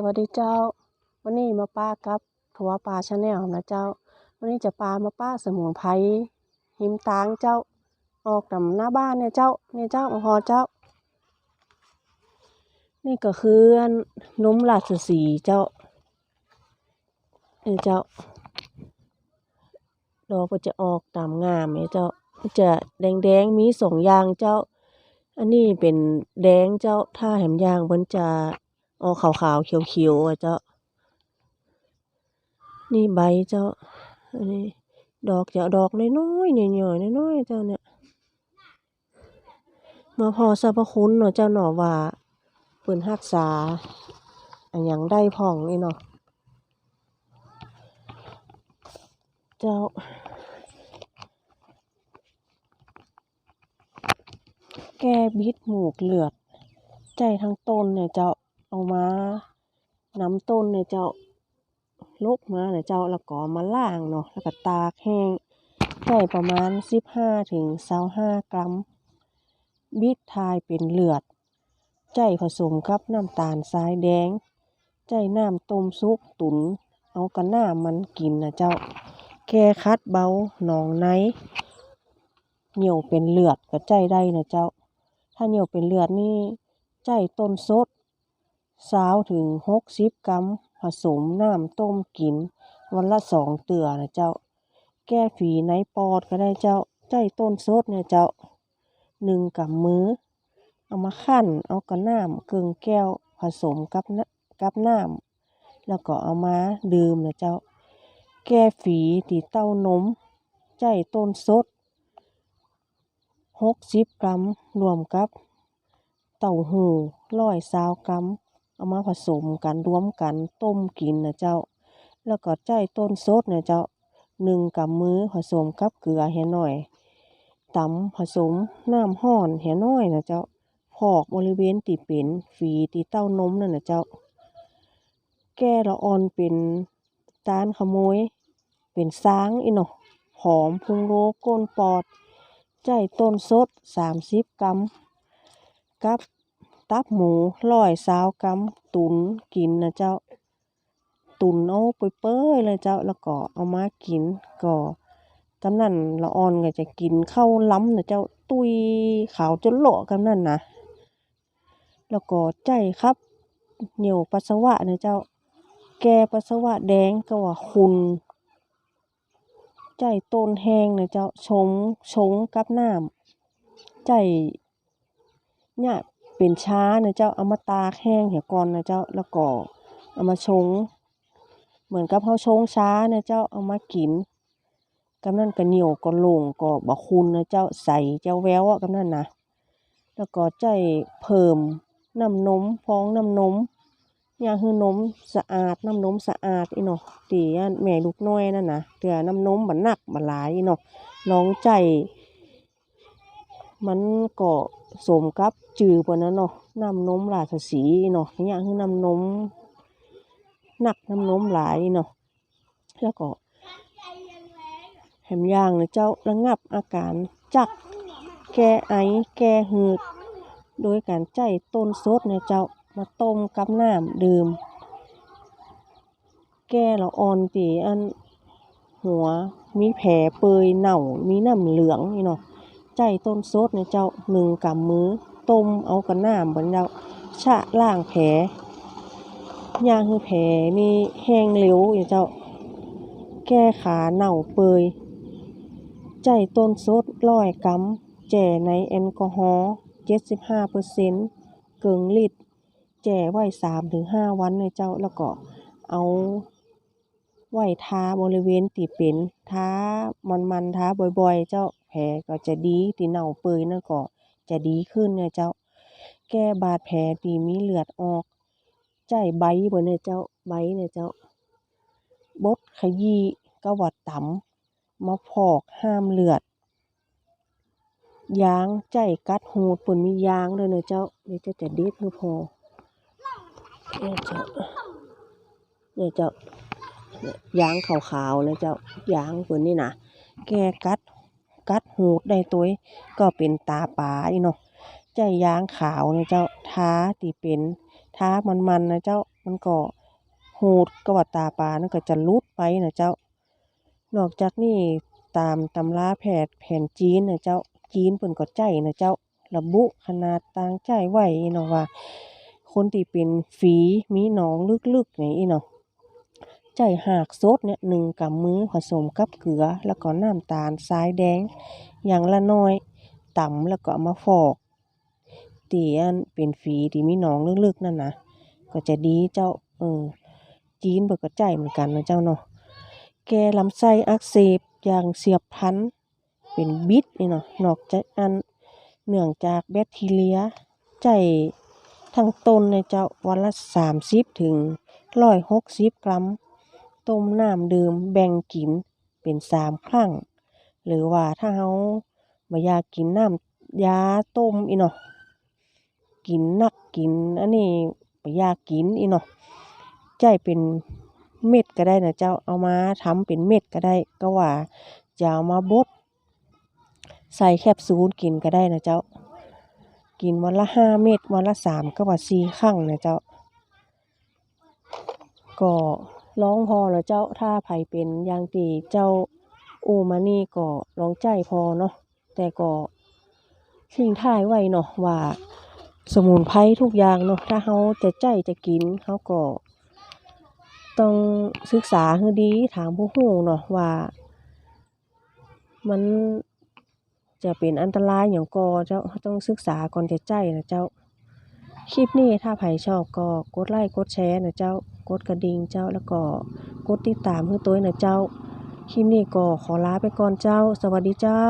สวัสดีเจ้า วันนี้มาป้ากับทัวปลาชาแนลนะเจ้า วันนี้จะปลามาป้าสมุนไพรหิมตางเจ้า ออกนำหน้าบ้านเนี่ยเจ้าเนี่ยเจ้ามาพอเจ้า นี่ก็คือนนมราชสีเจ้านี่เจ้าดอกก็จะออกตามงามเนี่ยเจ้ามันจะแดงมีสองอย่างเจ้า อันนี้เป็นแดงเจ้าถ้าแหมยางเพิ่นจะ ออกขาวๆเขียวๆอะเจ้า นี่ใบเจ้า อันนี้ดอกจะดอกน้อยๆหน่อยๆน้อยๆเจ้าเนี่ย มาพอสรรพคุณเนาะเจ้าเนาว่าเพิ่นรักษาอันยังได้พร้องนี่เนาะ เจ้าแก้บิดหมูกเลือด ใจทั้งต้นเนี่ยเจ้า เอามานำต้นเนี่ยเจ้าลกมาเนี่ยเจ้าแล้วก็เอมาล้างเนาะแล้วก็ตากแห้งได้ประมาณ15ถึง25กรัม บิดทายเป็นเลือด ใจผสมกับน้ำตาลทรายแดง ใจน้ำต้มสุกตุ๋นเอากับน้ำมันกินนะเจ้า แก้คัดเบาหนองในเหนียวเป็นเลือดก็ใจได้นะเจ้า ถ้าเหนียวเป็นเลือดนี่ใจต้นสด 20ถึง60กรัม ผสมน้ำต้มกิน วันละสองเตื่อนะเจ้า แก้ฝีในปอดก็ได้เจ้าใจต้นสดเนี่ยเจ้าหนึ่งกำมือ เอามาคั่นเอากับน้ำครึ่งแก้วผสมกับนกับน้ำแล้วก็เอามาดื่มนะเจ้า แก้ฝีที่เต้านม ใจต้นสด60กรัมรวมกับ เต้าหู้120กรัม เอามาผสมกันรวมกันต้มกินนะเจ้า แล้วก็ใจต้นสดนี่ยเจ้าหนึ่งกำมือผสมกับเกลือให้น้อยตำผสมน้ำร้อนให้น้อยนะเจ้าพอกบริเวณที่เป็นฝีที่เต้านมนั่นนะเจ้า แก้ละอ่อนเป็นตาลขโมย เป็นซางอีเนาะหอมพุงโลก้นปอด ใจต้นสด30กรัมกับ ตับหมู120กรัมตุ๋นกินนะเจ้า ตุ๋นเอาเปื่อยเลยเจ้าแล้วก็เอามากินก็กำนันละอ่อนก็จะกินเข้าล้ำนะเจ้าตุยขาวจนเลาะกำนันนะแล้วก็ใจขับ เหนียวปัสสาวะนะเจ้า แกปัสสาวะแดงก็ว่าขุ่นใจต้นแห้งนะเจ้าชงชงกับน้ำใจเนี่ย เป็นช้านะเจ้าเอามาตากแห้งเสียก่อนนะเจ้าแล้วก็เอามาชง เหมือนกับเราชงช้านะเจ้าเอามากินกำนั้นก็เหนียวก็ลงก็บ่ขุ่นะเจ้าใสแจ๋วแววอะกำนั้นนะแล้วก็ใจเพิ่มน้ำนมฟองน้ำนมอยากให้นมสะอาดน้ำนมสะอาดอีเนาะที่อันแม่ลูกน้อยนั่นนะเทื่อน้ำนมบ่หนักบ่หลายอีเนาะน้องใจ มันก็สมกับ ชื่อเพิ่นเนาะน้ำนมราชสีเนาะอย่ากให้น้ำนมหนักน้ำนมหลายเนาะแล้วก็แถมย่างนะเจ้าระงับอาการจักแก้ไอแก้หืด โดยการใจต้นสดเนี่ยเจ้ามาต้มกับน้ำดื่ม แก้ละอ่อนที่อันหัวมีแผลเปยเน่ามีน้ำเหลืองนี่เนาะใจต้นสดเนี่ยเจ้าหนึ่งกำมือ ต้มเอากับน้ำบัดนี้แล้วชะล้างแผลยากให้แผลนี่แห้งเร็วเนี่ยเจ้า แก้ขาเน่าเปยใจต้นสด100กรัมแจ่ในแอลกอฮอล์75%เซ็นต์เกิงลิตรแจ่ไว้3ถึง5วันเลยเจ้าแล้วก็เอาไว้ทาบริเวณที่เป็นทามันๆทาบ่อยๆ เจ้าแผลก็จะดีที่เน่าเปื่อยนั่นก็ จะดีขึ้นเนี่ยเจ้า แก้บาดแผลที่มีเลือดออกใจใบเพิ่นเนี่ยเจ้าใบเนี่ยเจ้าบดขยี้กับว่าตำมาพอกห้ามเลือดยางใจกัดหูดเพิ่นมียางด้วยนะเจ้าเดี๋ยวจะจะเด็ดให้พอเนี่ยเจ้าเนี่ยเจ้ายางขาวๆนะเจ้ายางเพิ่นนี่นะแก้กัด กัดหูดได้ตัวก็เป็นตาปลาอีเนาะใจยางขาวนะเจ้าท้าที่เป็นท้ามันๆนะเจ้ามันก็หูดกว่าตาปลานั่นก็จะลุดไปนะเจ้า นอกจากนี้ตามตำราแพทย์แผนจีนนะเจ้าจีนเพิ่นก็ใจนะเจ้าระบุขนาดต่างใจไว้เนาะว่า คนที่เป็นฝีมีหนองลึกๆนี่เนาะ ใจหากสดเนี่ยหนึ่งกำมือผสมกับเกลือ แล้วก็น้ำตาลทรายแดง อย่างละน้อยต่ำแล้วก็มาฟอกที่อันเป็นฝีที่มีหนองลึกๆนั่นนะก็จะดีเจ้าเออจีนเบิกก็ใจเหมือนกันนะเจ้าเนาะแกลำไส้อักเสบอย่างเฉียบพันเป็นบิดนี่เนาะนอกจากอันเนื่องจากแบคทีเรียใจทั้งต้นเนี่ยเจ้าวันละสามสิบถึงร้อยหกสิบกรัม ต้มน้ำดื่มแบ่งกินเป็นสามครั้ง หรือว่าถ้าเราบ่อยากกินน้ำยาต้มอีเนาะกินนักกินอันนี้บ่อยากกินอีเนาะใจเป็นเม็ดก็ได้นะเจ้าเอามาทำเป็นเม็ดก็ได้ ก็ว่าจะเอามาบดใส่แคปซูลกินก็ได้นะเจ้า กินวันละห้าเม็ดวันละสามก็ว่าสี่ครั้งนะเจ้า ก็ ลองพอแล้วเจ้าถ้าไผเป็นอย่างที่เจ้าโอ้มานี่ก็ลองใจพอเนาะแต่ก็ทิ้งท้ายไว้เนาะว่าสมุนไพรทุกอย่างเนาะถ้าเราจะใจจะกินเราก็ต้องศึกษาให้ดีถามผู้รู้เนาะว่า มันจะเป็นอันตรายหยังก่อเจ้าเราต้องศึกษาก่อนจะใจนะเจ้าคลิปนี้ถ้าไผชอบก็กดไลค์กดแชร์นะเจ้า กดกระดิ่งเจ้าแล้วก็กดติดตามให้ตัวนะเจ้าคลิปนี้ก็ขอลาไปก่อนเจ้า สวัสดีเจ้า